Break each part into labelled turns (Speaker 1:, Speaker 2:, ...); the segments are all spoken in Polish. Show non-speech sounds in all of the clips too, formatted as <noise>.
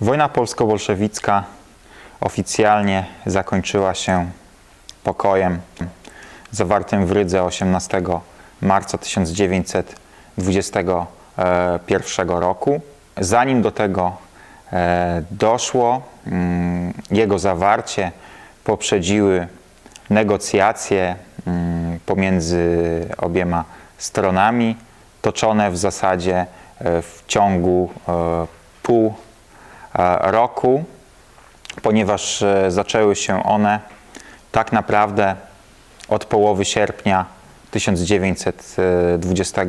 Speaker 1: Wojna polsko-bolszewicka oficjalnie zakończyła się pokojem zawartym w Rydze 18 marca 1921 roku. Zanim do tego e, doszło, mm, jego zawarcie poprzedziły negocjacje mm, pomiędzy obiema stronami, toczone w zasadzie e, w ciągu e, pół roku, ponieważ e, zaczęły się one tak naprawdę od połowy sierpnia 1920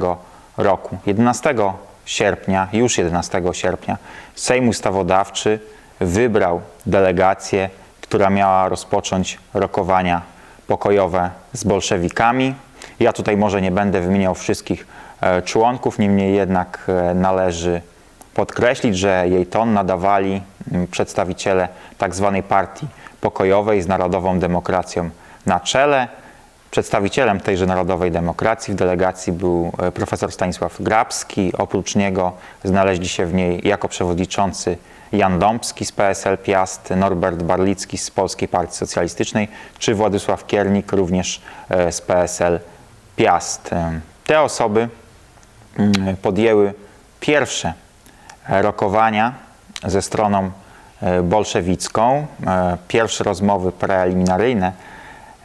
Speaker 1: roku. 11 sierpnia, już 11 sierpnia, Sejm Ustawodawczy wybrał delegację, która miała rozpocząć rokowania pokojowe z bolszewikami. Ja tutaj może nie będę wymieniał wszystkich e, członków, niemniej jednak e, należy podkreślić, że jej ton nadawali mm, przedstawiciele tzw. partii pokojowej z Narodową Demokracją na czele. Przedstawicielem tejże Narodowej Demokracji w delegacji był e, profesor Stanisław Grabski. Oprócz niego znaleźli się w niej jako przewodniczący Jan Dąbski z PSL Piast, Norbert Barlicki z Polskiej Partii Socjalistycznej czy Władysław Kiernik również e, z PSL Piast. Te osoby mm, podjęły pierwsze rokowania ze stroną e, bolszewicką. E, Pierwsze rozmowy preeliminaryjne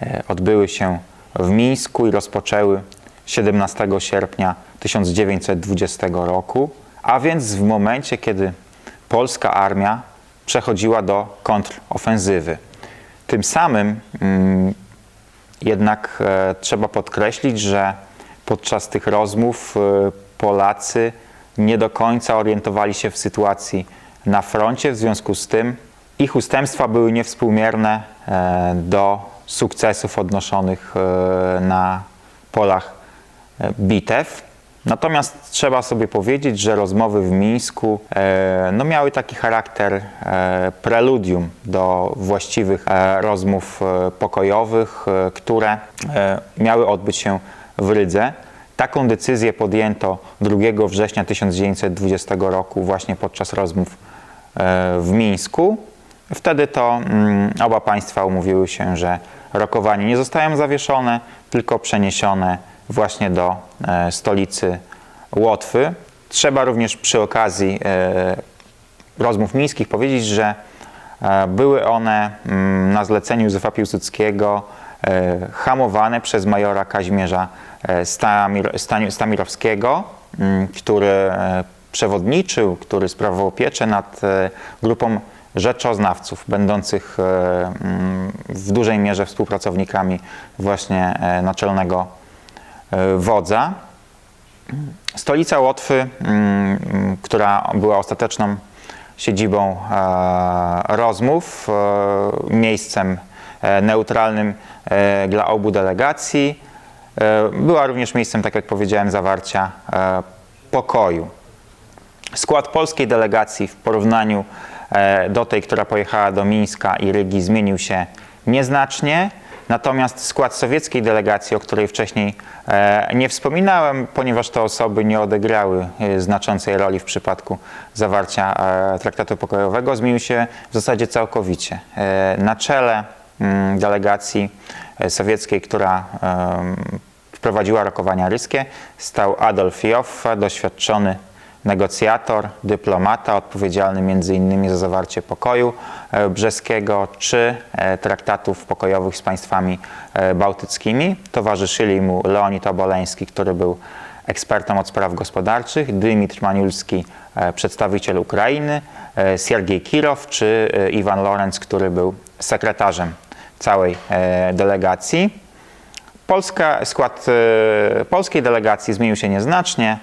Speaker 1: e, odbyły się w Mińsku i rozpoczęły 17 sierpnia 1920 roku, a więc w momencie, kiedy polska armia przechodziła do kontrofensywy. Tym samym mm, jednak trzeba podkreślić, że podczas tych rozmów Polacy nie do końca orientowali się w sytuacji na froncie, w związku z tym ich ustępstwa były niewspółmierne e, do sukcesów odnoszonych e, na polach e, bitew. Natomiast trzeba sobie powiedzieć, że rozmowy w Mińsku no, miały taki charakter preludium do właściwych rozmów pokojowych, które miały odbyć się w Rydze. Taką decyzję podjęto 2 września 1920 roku właśnie podczas rozmów e, w Mińsku. Wtedy to mm, oba państwa umówiły się, że rokowania nie zostają zawieszone, tylko przeniesione właśnie do e, stolicy Łotwy. Trzeba również przy okazji e, rozmów mińskich powiedzieć, że były one mm, na zleceniu Józefa Piłsudskiego hamowane przez majora Kazimierza e, Stamir, Stamirowskiego, mm, który e, przewodniczył, który sprawował pieczę nad e, grupą rzeczoznawców, będących e, mm, w dużej mierze współpracownikami właśnie e, naczelnego e, wodza. Stolica Łotwy, mm, która była ostateczną siedzibą e, rozmów, e, miejscem e, neutralnym e, dla obu delegacji, e, była również miejscem, tak jak powiedziałem, zawarcia e, pokoju. Skład polskiej delegacji w porównaniu e, do tej, która pojechała do Mińska i Rygi, zmienił się nieznacznie. Natomiast skład sowieckiej delegacji, o której wcześniej e, nie wspominałem, ponieważ te osoby nie odegrały e, znaczącej roli w przypadku zawarcia e, traktatu pokojowego, zmienił się w zasadzie całkowicie. E, Na czele delegacji e, sowieckiej, która em, prowadziła rokowania ryskie, stał Adolf Joffe, doświadczony negocjator, dyplomata, odpowiedzialny m.in. za zawarcie pokoju brzeskiego czy e, traktatów pokojowych z państwami e, bałtyckimi. Towarzyszyli mu Leonid Oboleński, który był ekspertem od spraw gospodarczych, Dymitr Maniulski, przedstawiciel Ukrainy, Siergiej Kirow czy Iwan Lorenz, który był sekretarzem całej e, delegacji. Polska, skład e, polskiej delegacji zmienił się nieznacznie.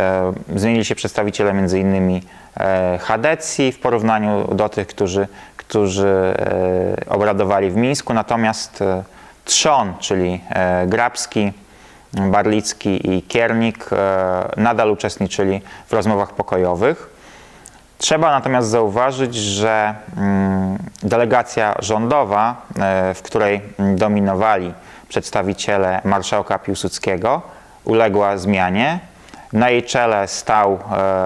Speaker 1: E, zmienili się przedstawiciele m.in. Hadecji w porównaniu do tych, którzy, którzy obradowali w Mińsku. Natomiast trzon, czyli Grabski, Barlicki i Kiernik nadal uczestniczyli w rozmowach pokojowych. Trzeba natomiast zauważyć, że mm, delegacja rządowa, e, w której dominowali przedstawiciele marszałka Piłsudskiego, uległa zmianie. Na jej czele stał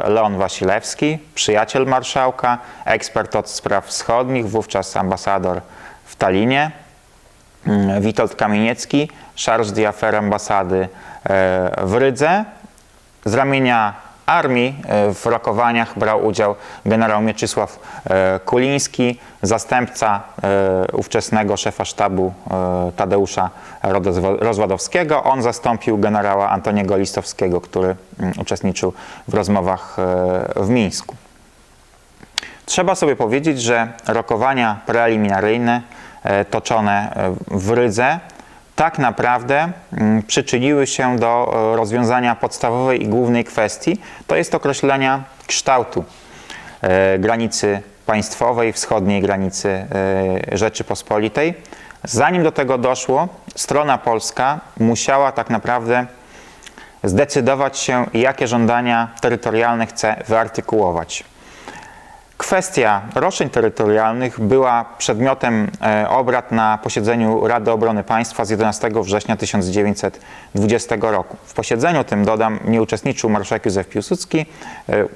Speaker 1: e, Leon Wasilewski, przyjaciel marszałka, ekspert od spraw wschodnich, wówczas ambasador w Talinie. Mm, Witold Kamieniecki, charge d'affaires ambasady e, w Rydze. Z ramienia armii e, w rokowaniach brał udział generał Mieczysław e, Kuliński, zastępca e, ówczesnego szefa sztabu Tadeusza Rozładowskiego. On zastąpił generała Antoniego Listowskiego, który mm, uczestniczył w rozmowach w Mińsku. Trzeba sobie powiedzieć, że rokowania preliminaryjne toczone w Rydze tak naprawdę mm, przyczyniły się do e, rozwiązania podstawowej i głównej kwestii, to jest określenia kształtu e, granicy państwowej, wschodniej granicy e, Rzeczypospolitej. Zanim do tego doszło, strona polska musiała tak naprawdę zdecydować się, jakie żądania terytorialne chce wyartykułować. Kwestia roszczeń terytorialnych była przedmiotem e, obrad na posiedzeniu Rady Obrony Państwa z 11 września 1920 roku. W posiedzeniu tym, dodam, nie uczestniczył marszałek Józef Piłsudski, e,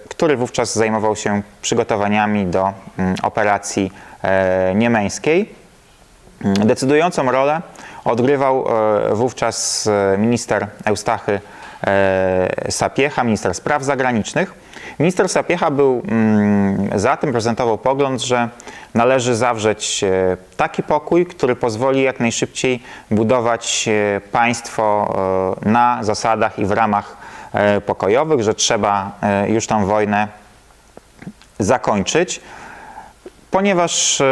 Speaker 1: który wówczas zajmował się przygotowaniami do mm, operacji e, niemeńskiej. Mm, Decydującą rolę odgrywał wówczas minister Eustachy Sapiecha, minister spraw zagranicznych. Minister Sapiecha był mm, za tym, prezentował pogląd, że należy zawrzeć e, taki pokój, który pozwoli jak najszybciej budować e, państwo e, na zasadach i w ramach e, pokojowych, że trzeba e, już tą wojnę zakończyć ponieważ e,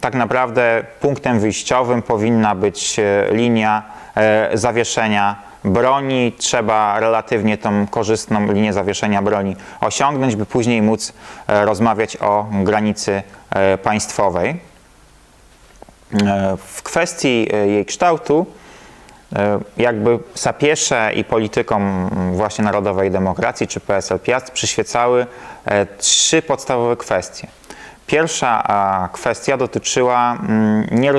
Speaker 1: tak naprawdę punktem wyjściowym powinna być e, linia e, zawieszenia broni. Trzeba relatywnie tą korzystną linię zawieszenia broni osiągnąć, by później móc e, rozmawiać o granicy e, państwowej. E, W kwestii jej kształtu, jakby Sapiesze i politykom właśnie Narodowej Demokracji czy PSL Piast przyświecały trzy podstawowe kwestie. Pierwsza kwestia dotyczyła mm, nie,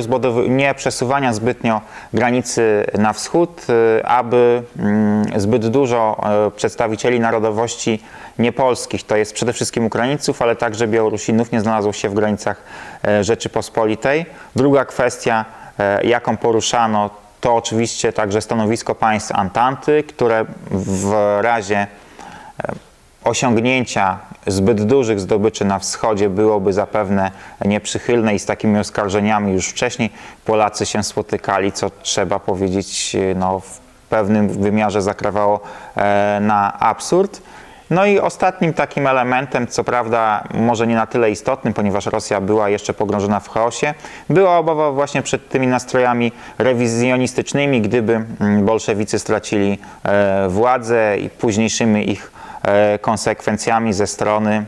Speaker 1: nie przesuwania zbytnio granicy na wschód, y, aby mm, zbyt dużo e, przedstawicieli narodowości niepolskich, to jest przede wszystkim Ukraińców, ale także Białorusinów, nie znalazło się w granicach e, Rzeczypospolitej. Druga kwestia, e, jaką poruszano, to oczywiście także stanowisko państw Antanty, które w razie osiągnięcia zbyt dużych zdobyczy na wschodzie byłoby zapewne nieprzychylne i z takimi oskarżeniami już wcześniej Polacy się spotykali, co trzeba powiedzieć no, w pewnym wymiarze zakrawało e, na absurd. No i ostatnim takim elementem, co prawda może nie na tyle istotnym, ponieważ Rosja była jeszcze pogrążona w chaosie, była obawa właśnie przed tymi nastrojami rewizjonistycznymi, gdyby mm, bolszewicy stracili e, władzę i późniejszymi ich e, konsekwencjami ze strony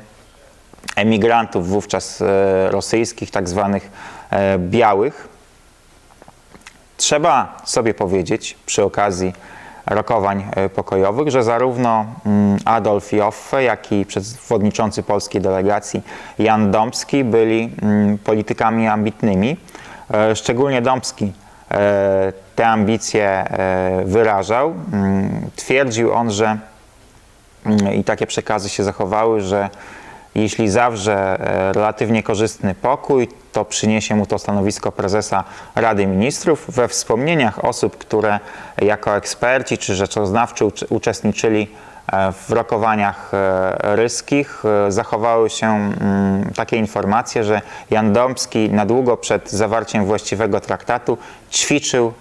Speaker 1: emigrantów wówczas e, rosyjskich, tak zwanych e, białych. Trzeba sobie powiedzieć przy okazji rokowań e, pokojowych, że zarówno mm, Adolf Joffe, jak i przewodniczący polskiej delegacji Jan Dąbski byli mm, politykami ambitnymi. E, Szczególnie Dąbski e, te ambicje e, wyrażał. Mm, Twierdził on, że i takie przekazy się zachowały, że jeśli zawrze e, relatywnie korzystny pokój, to przyniesie mu to stanowisko prezesa Rady Ministrów. We wspomnieniach osób, które jako eksperci czy rzeczoznawczy uczestniczyli e, w rokowaniach e, ryskich, zachowały się mm, takie informacje, że Jan Dąbski na długo przed zawarciem właściwego traktatu ćwiczył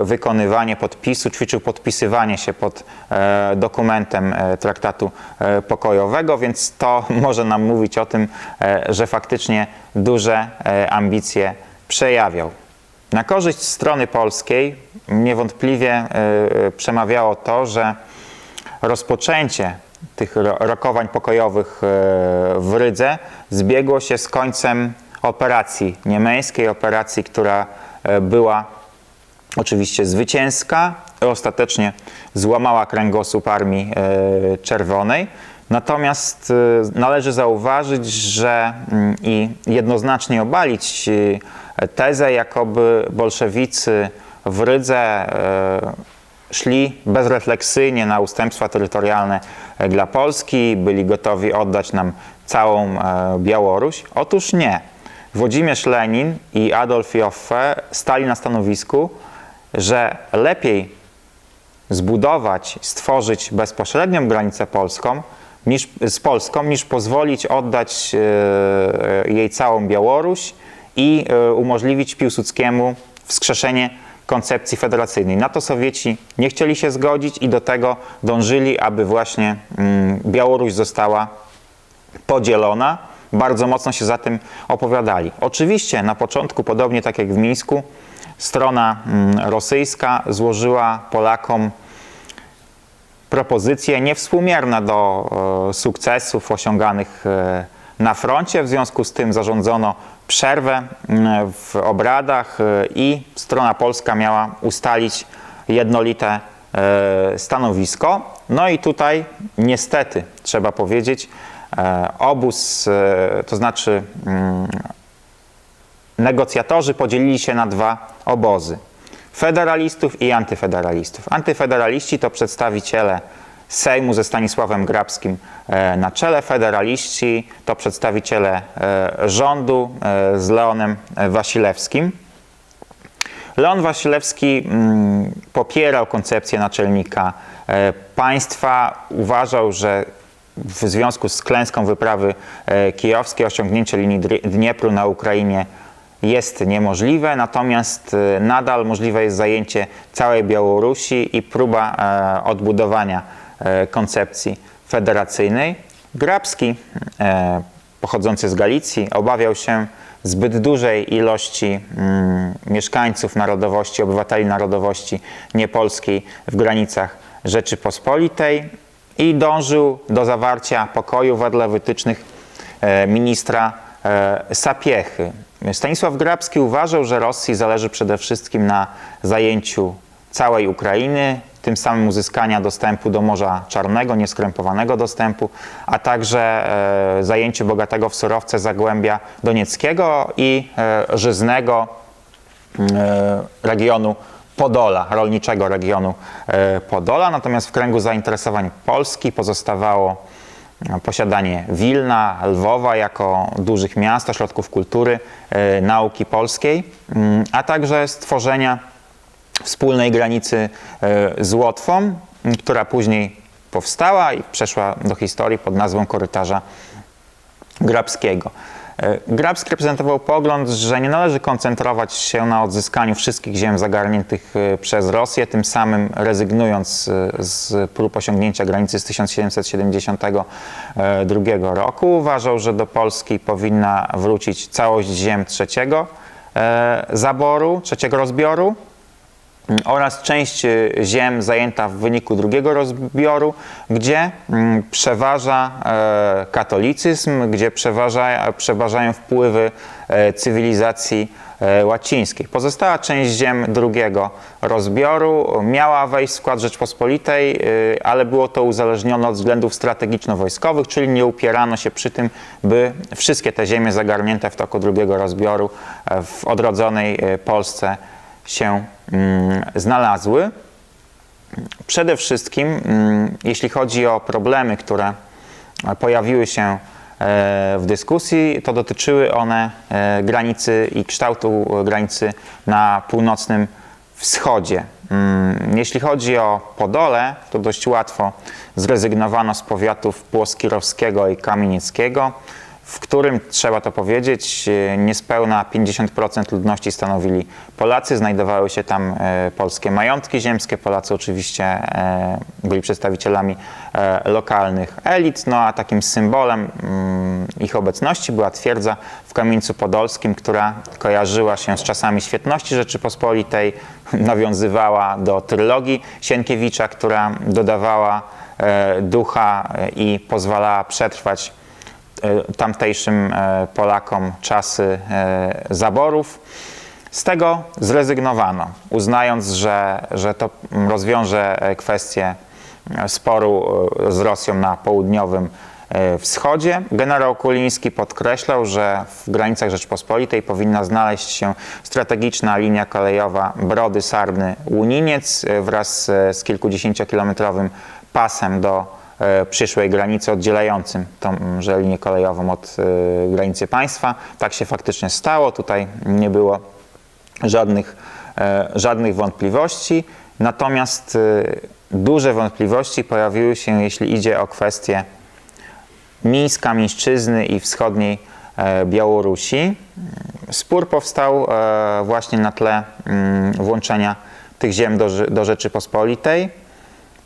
Speaker 1: wykonywanie podpisu, ćwiczył podpisywanie się pod e, dokumentem e, traktatu e, pokojowego, więc to <laughs> może nam mówić o tym, e, że faktycznie duże e, ambicje przejawiał. Na korzyść strony polskiej niewątpliwie e, przemawiało to, że rozpoczęcie tych ro- rokowań pokojowych e, w Rydze zbiegło się z końcem operacji niemeńskiej, operacji, która e, była oczywiście zwycięska, ostatecznie złamała kręgosłup Armii e, Czerwonej. Natomiast e, należy zauważyć, że mm, i jednoznacznie obalić e, tezę, jakoby bolszewicy w Rydze szli bezrefleksyjnie na ustępstwa terytorialne dla Polski, byli gotowi oddać nam całą Białoruś. Otóż nie. Włodzimierz Lenin i Adolf Joffe stali na stanowisku, że lepiej zbudować, stworzyć bezpośrednią granicę polską, niż, z Polską, niż pozwolić oddać e, jej całą Białoruś i e, umożliwić Piłsudskiemu wskrzeszenie koncepcji federacyjnej. Na to Sowieci nie chcieli się zgodzić i do tego dążyli, aby właśnie mm, Białoruś została podzielona. Bardzo mocno się za tym opowiadali. Oczywiście na początku, podobnie tak jak w Mińsku, strona mm, rosyjska złożyła Polakom propozycje niewspółmierne do e, sukcesów osiąganych e, na froncie. W związku z tym zarządzono przerwę mm, w obradach e, i strona polska miała ustalić jednolite stanowisko. No i tutaj niestety trzeba powiedzieć, obóz, to znaczy mm, negocjatorzy podzielili się na dwa obozy. Federalistów i antyfederalistów. Antyfederaliści to przedstawiciele Sejmu ze Stanisławem Grabskim e, na czele. Federaliści to przedstawiciele e, rządu e, z Leonem Wasilewskim. Leon Wasilewski mm, popierał koncepcję naczelnika państwa, uważał, że w związku z klęską wyprawy kijowskiej osiągnięcie linii Dniepru na Ukrainie jest niemożliwe, natomiast e, nadal możliwe jest zajęcie całej Białorusi i próba e, odbudowania e, koncepcji federacyjnej. Grabski, e, pochodzący z Galicji, obawiał się zbyt dużej ilości mm, mieszkańców narodowości, obywateli narodowości niepolskiej w granicach Rzeczypospolitej i dążył do zawarcia pokoju wedle wytycznych ministra Sapiechy. Stanisław Grabski uważał, że Rosji zależy przede wszystkim na zajęciu całej Ukrainy, tym samym uzyskania dostępu do Morza Czarnego, nieskrępowanego dostępu, a także e, zajęciu bogatego w surowce Zagłębia Donieckiego i e, żyznego e, regionu Podola, rolniczego regionu e, Podola. Natomiast w kręgu zainteresowań Polski pozostawało posiadanie Wilna, Lwowa jako dużych miast, ośrodków kultury, e, nauki polskiej, mm, a także stworzenia wspólnej granicy e, z Łotwą, która później powstała i przeszła do historii pod nazwą korytarza Grabskiego. E, Grabski reprezentował pogląd, że nie należy koncentrować się na odzyskaniu wszystkich ziem zagarniętych e, przez Rosję, tym samym rezygnując e, z prób osiągnięcia granicy z 1772 roku. Uważał, że do Polski powinna wrócić całość ziem trzeciego zaboru, trzeciego rozbioru, oraz część y, ziem zajęta w wyniku drugiego rozbioru, gdzie mm, przeważa e, katolicyzm, gdzie przeważa, przeważają wpływy e, cywilizacji e, łacińskiej. Pozostała część ziem drugiego rozbioru miała wejść w skład Rzeczpospolitej, ale było to uzależnione od względów strategiczno-wojskowych, czyli nie upierano się przy tym, by wszystkie te ziemie zagarnięte w toku drugiego rozbioru w odrodzonej Polsce się znalazły. Przede wszystkim, mm, jeśli chodzi o problemy, które pojawiły się e, w dyskusji, to dotyczyły one e, granicy i kształtu granicy na północnym wschodzie. Mm, Jeśli chodzi o Podole, to dość łatwo zrezygnowano z powiatów płoskirowskiego i kamienieckiego, w którym, trzeba to powiedzieć, e, niespełna 50% ludności stanowili Polacy. Znajdowały się tam e, polskie majątki ziemskie. Polacy oczywiście e, byli przedstawicielami lokalnych elit, no a takim symbolem mm, ich obecności była twierdza w Kamieńcu Podolskim, która kojarzyła się z czasami świetności Rzeczypospolitej, <laughs> nawiązywała do trylogii Sienkiewicza, która dodawała ducha i pozwalała przetrwać tamtejszym e, Polakom czasy e, zaborów. Z tego zrezygnowano, uznając, że, że to rozwiąże e, kwestię e, sporu e, z Rosją na południowym e, wschodzie. Generał Kuliński podkreślał, że w granicach Rzeczpospolitej powinna znaleźć się strategiczna linia kolejowa Brody Sarny Łuniniec e, wraz e, z kilkudziesięciokilometrowym pasem do e, przyszłej granicy oddzielającym tąże linię kolejową od e, granicy państwa. Tak się faktycznie stało. Tutaj nie było żadnych, e, żadnych wątpliwości. Natomiast e, duże wątpliwości pojawiły się, jeśli idzie o kwestię Mińska, Mińszczyzny i wschodniej e, Białorusi. Spór powstał e, właśnie na tle włączenia tych ziem do, do Rzeczypospolitej.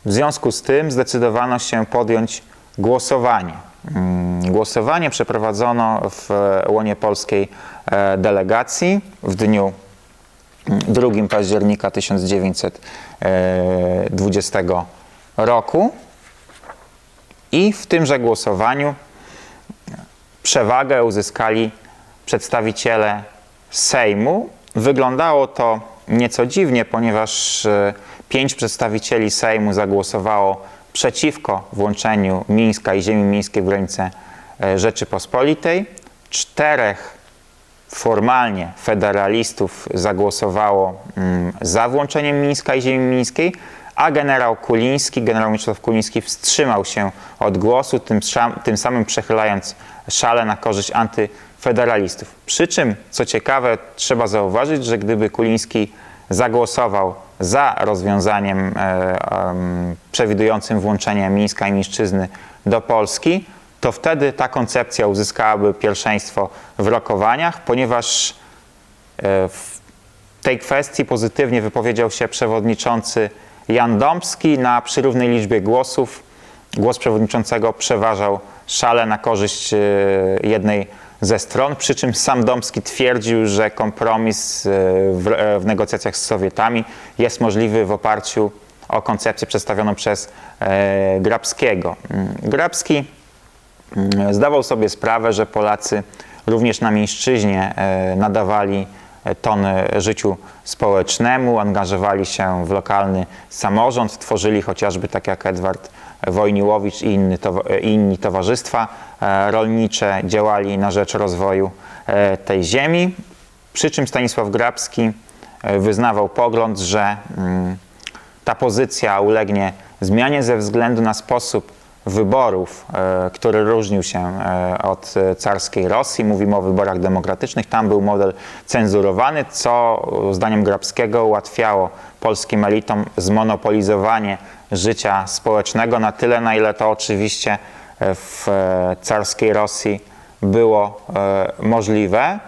Speaker 1: W związku z tym zdecydowano się podjąć głosowanie. Mm, Głosowanie przeprowadzono w e, łonie polskiej e, delegacji w dniu 2 października 1920 roku i w tymże głosowaniu przewagę uzyskali przedstawiciele Sejmu. Wyglądało to nieco dziwnie, ponieważ e, pięć przedstawicieli Sejmu zagłosowało przeciwko włączeniu Mińska i ziemi miejskiej w granice Rzeczypospolitej. Czterech formalnie federalistów zagłosowało mm, za włączeniem Mińska i ziemi mińskiej, a generał Kuliński, generał Mieczysław Kuliński wstrzymał się od głosu, tym, tym samym przechylając szale na korzyść antyfederalistów. Przy czym, co ciekawe, trzeba zauważyć, że gdyby Kuliński zagłosował za rozwiązaniem e, przewidującym włączenie Mińska i Mińszczyzny do Polski, to wtedy ta koncepcja uzyskałaby pierwszeństwo w rokowaniach, ponieważ e, w tej kwestii pozytywnie wypowiedział się przewodniczący Jan Dąbski. Na przy równej liczbie głosów głos przewodniczącego przeważał szale na korzyść e, jednej ze stron, przy czym sam Dąbski twierdził, że kompromis e, w, e, w negocjacjach z Sowietami jest możliwy w oparciu o koncepcję przedstawioną przez e, Grabskiego. Mm, Grabski Mm, Zdawał sobie sprawę, że Polacy również na miejsczyźnie e, nadawali tony życiu społecznemu, angażowali się w lokalny samorząd, tworzyli chociażby tak jak Edward Wojniłowicz i inni, i inni towarzystwa e, rolnicze, działali na rzecz rozwoju e, tej ziemi. Przy czym Stanisław Grabski e, wyznawał pogląd, że mm, ta pozycja ulegnie zmianie ze względu na sposób wyborów, e, który różnił się e, od e, carskiej Rosji. Mówimy o wyborach demokratycznych. Tam był model cenzurowany, co e, zdaniem Grabskiego ułatwiało polskim elitom zmonopolizowanie życia społecznego na tyle, na ile to oczywiście e, w e, carskiej Rosji było e, możliwe.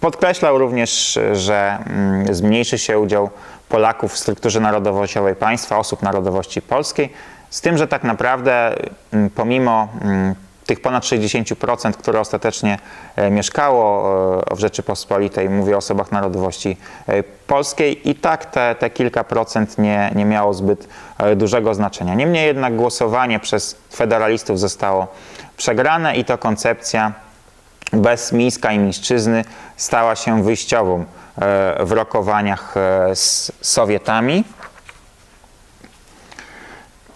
Speaker 1: Podkreślał również, że mm, zmniejszy się udział Polaków w strukturze narodowościowej państwa, osób narodowości polskiej, z tym, że tak naprawdę mm, pomimo mm, tych ponad 60%, które ostatecznie e, mieszkało e, w Rzeczypospolitej, mówię o osobach narodowości e, polskiej, i tak te, te kilka procent nie, nie miało zbyt dużego znaczenia. Niemniej jednak głosowanie przez federalistów zostało przegrane i to koncepcja bez Mińska i Mińszczyzny stała się wyjściową w rokowaniach z Sowietami.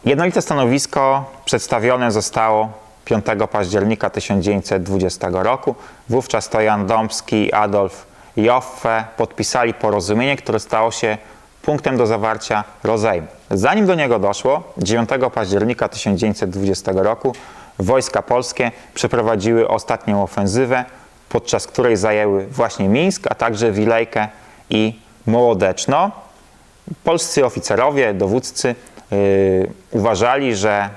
Speaker 1: Jednolite stanowisko przedstawione zostało 5 października 1920 roku. Wówczas to Jan Dąbski i Adolf Joffe podpisali porozumienie, które stało się punktem do zawarcia rozejmu. Zanim do niego doszło, 9 października 1920 roku wojska polskie przeprowadziły ostatnią ofensywę, podczas której zajęły właśnie Mińsk, a także Wilejkę i Mołodeczno. Polscy oficerowie, dowódcy yy, uważali, że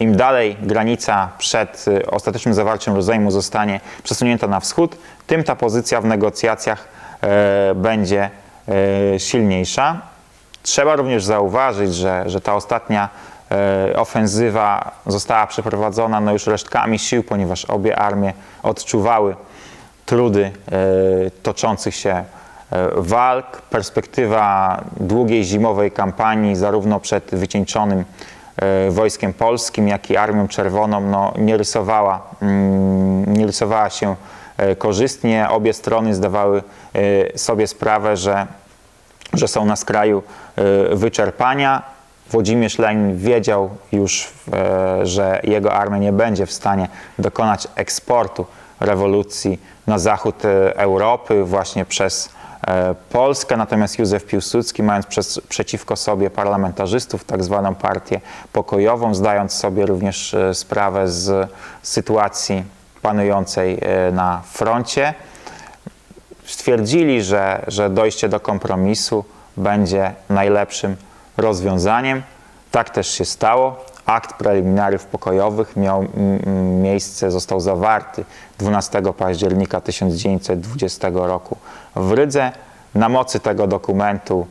Speaker 1: im dalej granica przed y, ostatecznym zawarciem rozejmu zostanie przesunięta na wschód, tym ta pozycja w negocjacjach e, będzie e, silniejsza. Trzeba również zauważyć, że, że ta ostatnia e, ofensywa została przeprowadzona no już resztkami sił, ponieważ obie armie odczuwały trudy toczących się walk. Perspektywa długiej zimowej kampanii, zarówno przed wycieńczonym wojskiem polskim, jak i Armią Czerwoną, no, nie, rysowała, mm, nie rysowała się e, korzystnie. Obie strony zdawały e, sobie sprawę, że że są na skraju wyczerpania. Włodzimierz Lenin wiedział już, e, że jego armia nie będzie w stanie dokonać eksportu rewolucji na zachód e, Europy właśnie przez e, Polskę, natomiast Józef Piłsudski, mając przez, przeciwko sobie parlamentarzystów, tak zwaną partię pokojową, zdając sobie również e, sprawę z sytuacji panującej e, na froncie, stwierdzili, że, że dojście do kompromisu będzie najlepszym rozwiązaniem. Tak też się stało. Akt preliminariów pokojowych miał miejsce, został zawarty 12 października 1920 roku w Rydze. Na mocy tego dokumentu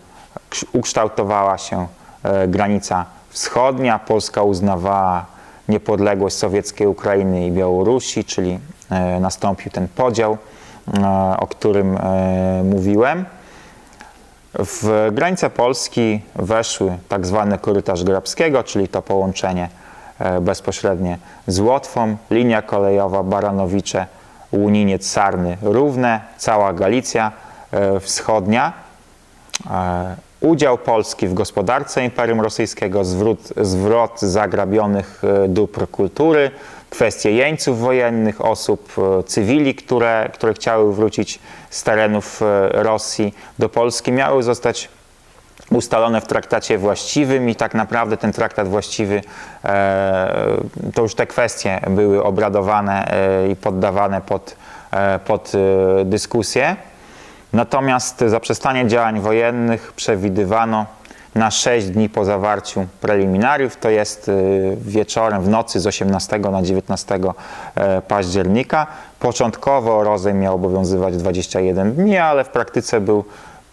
Speaker 1: ukształtowała się e, granica wschodnia. Polska uznawała niepodległość sowieckiej Ukrainy i Białorusi, czyli e, nastąpił ten podział, e, o którym mówiłem. W granice Polski weszły tak zwany korytarz Grabskiego, czyli to połączenie bezpośrednie z Łotwą, linia kolejowa Baranowicze, Łuniniec, Sarny, Równe, cała Galicja e, Wschodnia. E, Udział Polski w gospodarce Imperium Rosyjskiego, zwrót, zwrot zagrabionych e, dóbr kultury, kwestie jeńców wojennych, osób cywili, które, które chciały wrócić z terenów Rosji do Polski, miały zostać ustalone w traktacie właściwym i tak naprawdę ten traktat właściwy, e, to już te kwestie były obradowane e, i poddawane pod, e, pod dyskusję. Natomiast zaprzestanie działań wojennych przewidywano na 6 dni po zawarciu preliminariów, to jest wieczorem, w nocy z 18 na 19 e, października. Początkowo rozejm miał obowiązywać 21 dni, ale w praktyce był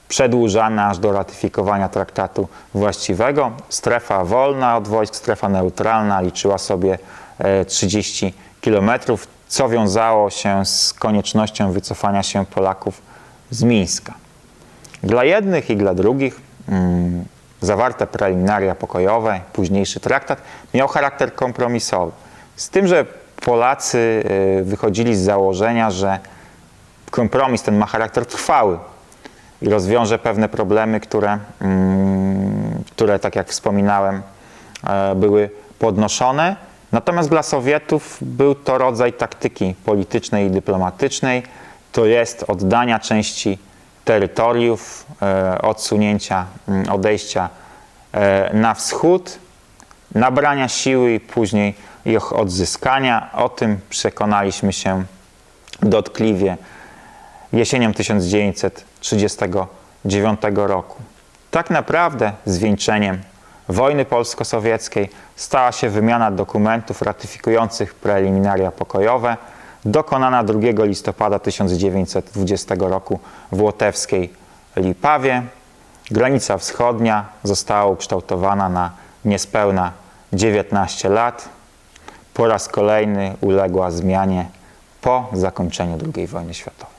Speaker 1: przedłużany aż do ratyfikowania traktatu właściwego. Strefa wolna od wojsk, strefa neutralna liczyła sobie e, 30 kilometrów, co wiązało się z koniecznością wycofania się Polaków z Mińska. Dla jednych i dla drugich mm, zawarte preliminaria pokojowe, późniejszy traktat miał charakter kompromisowy. Z tym, że Polacy y, wychodzili z założenia, że kompromis ten ma charakter trwały i rozwiąże pewne problemy, które, mm, które tak jak wspominałem, e, były podnoszone. Natomiast dla Sowietów był to rodzaj taktyki politycznej i dyplomatycznej, to jest oddania części terytoriów, e, odsunięcia, mm, odejścia e, na wschód, nabrania siły i później ich odzyskania. O tym przekonaliśmy się dotkliwie jesienią 1939 roku. Tak naprawdę zwieńczeniem wojny polsko-sowieckiej stała się wymiana dokumentów ratyfikujących preliminaria pokojowe, dokonana 2 listopada 1920 roku w Łotewskiej Lipawie. Granica wschodnia została ukształtowana na niespełna 19 lat. Po raz kolejny uległa zmianie po zakończeniu II wojny światowej.